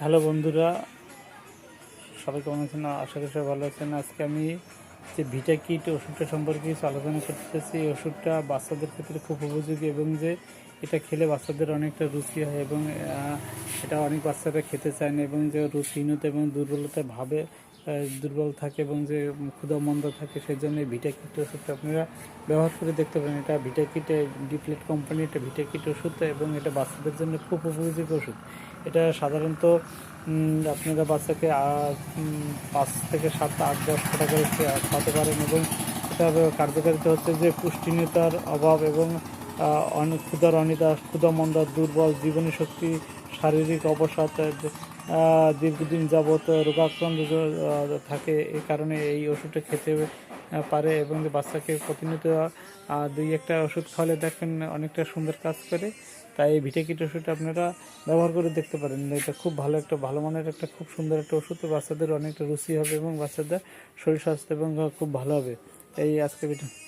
Hello বন্ধুরা, সবাই কেমন আছেন? আশা করি সবাই ভালো আছেন। আজকে আমি যে ভিটা কিট ওষুধটা সম্পর্কে কিছু আলোচনা করতে চাইছি এই ওষুধটা বাচ্চাদের ক্ষেত্রে খুব উপযোগী এবং যে এটা খেলে বাচ্চাদের অনেকটা রুচি হয় এবং এটা অনেক বাচ্চারা খেতে চায় না এবং যে রুচিহীনতা এবং দুর্বলতা ভাবে দুর্বল থাকে এবং যে ক্ষুদা মন্দ থাকে সেই জন্য ভিটা কিট ওষুধটা আপনারা ব্যবহার করে দেখতে পারেন। এটা ভিটা কিট ডিপ্লেট কোম্পানি এটা ভিটা কিট ওষুধ এবং এটা বাচ্চাদের জন্য খুব উপযোগী ওষুধ। এটা সাধারণত আপনারা বাচ্চাকে পাঁচ থেকে সাত, আট, দশ টাকা করে খাওয়াতে পারেন এবং এটার কার্যকারিতা হচ্ছে যে পুষ্টিনীয়তার অভাব এবং অনেক ক্ষুদার অনিদা ক্ষুদামন্দা দুর্বল জীবনী শক্তি শারীরিক অবসাদ দীর্ঘদিন যাবৎ রোগাক্রান্ত থাকে। এই কারণে এই ওষুধটা খেতে পারে এবং বাচ্চাকে প্রতিনিয়ত দুই একটা ওষুধ খাওয়ালে দেখেন অনেকটা সুন্দর কাজ করে। তাই এই ভিটা কিট ওষুধটা আপনারা ব্যবহার করে দেখতে পারেন। এটা খুব ভালো একটা, ভালো মানের একটা, খুব সুন্দর একটা ওষুধ। বাচ্চাদের অনেকটা রুচি হবে এবং বাচ্চাদের শরীর স্বাস্থ্য এবং খুব ভালো হবে। এই আজকে ভিডিও